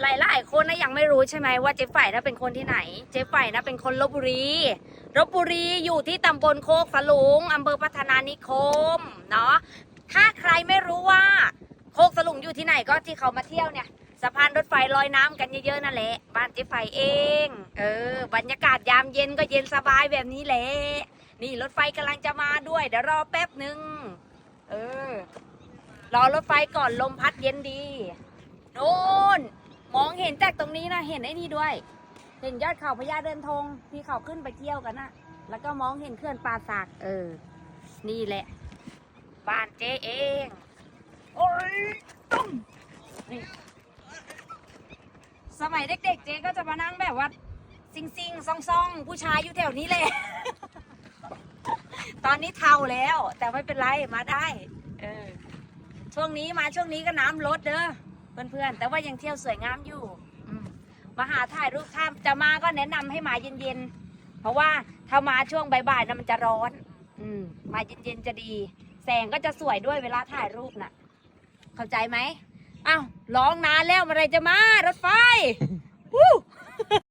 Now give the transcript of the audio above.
หลายๆคนนะยังไม่รู้ใช่ไหมว่าเจ๊ไฝ่นะเป็นคนที่ไหน เจ๊ไฝ่นะเป็นคนลบบุรีลบบุรีอยู่ที่ตำบลโคกสลุงอำเภอพัฒนานิคมเนาะถ้าใครไม่รู้ว่าโคกสลุงอยู่ที่ไหนก็ที่เขามาเที่ยวเนี่ยสะพานรถไฟลอยน้ำกันเยอะๆนั่นแหละบ้านเจ๊ไฝ่เอง เออ บรรยากาศยามเย็นก็เย็นสบายแบบนี้แหละนี่รถไฟกำลังจะมาด้วย เดี๋ยวรอแป๊บหนึ่งเออ รอรถไฟก่อนลมพัดเย็นดี ห็นจากตรงนี้นะเห็นไอ้นี่ด้วย เห็นยอดเขาพญาเดินธงที่เขาขึ้นไปเที่ยวกันนะแล้วก็มองเห็นเขื่อนป่าสักเออ นี่แหละบ้านเจ๊เอง โอ้ยตุ้มนี่สมัยเด็กๆ เจ๊ก็จะมานั่งแบบว่าซิงซิงซองซองผู้ชายอยู่แถวนี้เลย ตอนนี้เทาแล้ว แต่ไม่เป็นไรมาได้ เออ ช่วงนี้มาช่วงนี้ก็น้ำลดเด้อเพื่อนๆ แต่ว่ายังเที่ยวสวยงามอยู่ มาหาถ่ายรูปถ้าจะมาก็แนะนำให้มาเย็นๆ เพราะว่าถ้ามาช่วงบ่ายๆนะมันจะร้อน อืมมาเย็นๆจะดี แสงก็จะสวยด้วยเวลาถ่ายรูปน่ะ เข้าใจไหมอ้าวร้องนานแล้วเมื่อไรจะมารถไฟวู้